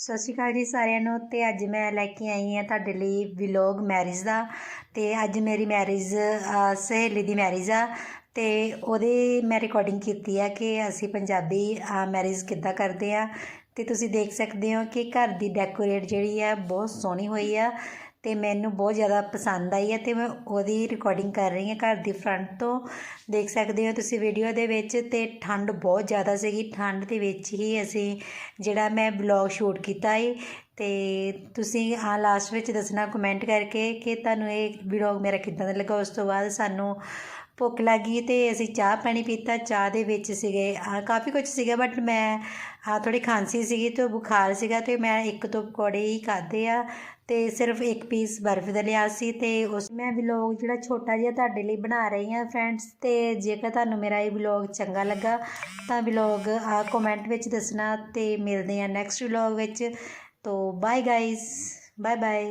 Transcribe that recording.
ਸਤਿ ਸ਼੍ਰੀ ਅਕਾਲ ਜੀ ਸਾਰਿਆਂ ਨੂੰ ਤੇ ਅੱਜ ਮੈਂ ਲੈ ਕੇ ਆਈ ਹਾਂ ਤੁਹਾਡੇ ਲਈ ਵਲੌਗ ਮੈਰਿਜ ਦਾ ਤੇ ਅੱਜ ਮੇਰੀ ਮੈਰਿਜ ਸਹੇਲੀ ਦੀ ਮੈਰਿਜ ਆ ਤੇ ਉਹਦੇ ਮੈਂ ਰਿਕਾਰਡਿੰਗ ਕੀਤੀ ਆ ਕਿ ਅਸੀਂ ਪੰਜਾਬੀ ਮੈਰਿਜ ਕਿੱਦਾਂ ਕਰਦੇ ਆ ਤੇ ਤੁਸੀਂ ਦੇਖ ਸਕਦੇ ਹੋ ਕਿ ਘਰ ਦੀ ਡੈਕੋਰੇਟ ਜਿਹੜੀ ਆ ਬਹੁਤ ਸੋਹਣੀ ਹੋਈ ਆ ਅਤੇ ਮੈਨੂੰ ਬਹੁਤ ਜ਼ਿਆਦਾ ਪਸੰਦ ਆਈ ਹੈ ਅਤੇ ਮੈਂ ਉਹਦੀ ਰਿਕਾਰਡਿੰਗ ਕਰ ਰਹੀ ਹਾਂ ਘਰ ਦੀ ਫਰੰਟ ਤੋਂ। ਦੇਖ ਸਕਦੇ ਹੋ ਤੁਸੀਂ ਵੀਡੀਓ ਦੇ ਵਿੱਚ ਅਤੇ ਠੰਡ ਬਹੁਤ ਜ਼ਿਆਦਾ ਸੀਗੀ, ਠੰਡ ਦੇ ਵਿੱਚ ਹੀ ਅਸੀਂ ਜਿਹੜਾ ਮੈਂ ਬਲੌਗ ਸ਼ੂਟ ਕੀਤਾ ਏ ਅਤੇ ਤੁਸੀਂ ਆ ਲਾਸਟ ਵਿੱਚ ਦੱਸਣਾ ਕਮੈਂਟ ਕਰਕੇ ਕਿ ਤੁਹਾਨੂੰ ਇਹ ਵਲੌਗ ਮੇਰਾ ਕਿੱਦਾਂ ਦਾ ਲੱਗਾ, ਉਸ ਤੋਂ ਬਾਅਦ ਸਾਨੂੰ ਭੁੱਖ ਲੱਗੀ ਤੇ ਅਸੀਂ ਚਾਹ ਪਾਣੀ ਪੀਤਾ। ਚਾਹ ਦੇ ਵਿੱਚ ਸੀਗੇ ਕਾਫੀ ਕੁਝ ਸੀਗਾ ਬਟ ਮੈਂ ਆ ਥੋੜੀ ਖਾਂਸੀ ਸੀਗੀ ਤੇ ਬੁਖਾਰ ਸੀਗਾ ਤੇ ਮੈਂ ਇੱਕ ਤੋਂ ਪਕੌੜੇ ਹੀ ਖਾਦੇ ਆ ਤੇ ਸਿਰਫ ਇੱਕ ਪੀਸ ਬਰਫ਼ ਦਾ ਲਿਆ ਸੀ ਤੇ ਉਸ ਮੈਂ ਵਲੌਗ ਜਿਹੜਾ ਛੋਟਾ ਜਿਹਾ ਤੁਹਾਡੇ ਲਈ ਬਣਾ ਰਹੀ ਹਾਂ ਫਰੈਂਡਸ ਤੇ ਜੇਕਰ ਤੁਹਾਨੂੰ ਮੇਰਾ ਇਹ ਵਲੌਗ ਚੰਗਾ ਲੱਗਾ ਤਾਂ ਵਲੌਗ ਆ ਕਮੈਂਟ ਵਿੱਚ ਦੱਸਣਾ ਤੇ ਮਿਲਦੇ ਆ ਨੈਕਸਟ ਵਲੌਗ ਵਿੱਚ। ਤੋ ਬਾਏ ਗਾਇਸ ਬਾਏ ਬਾਏ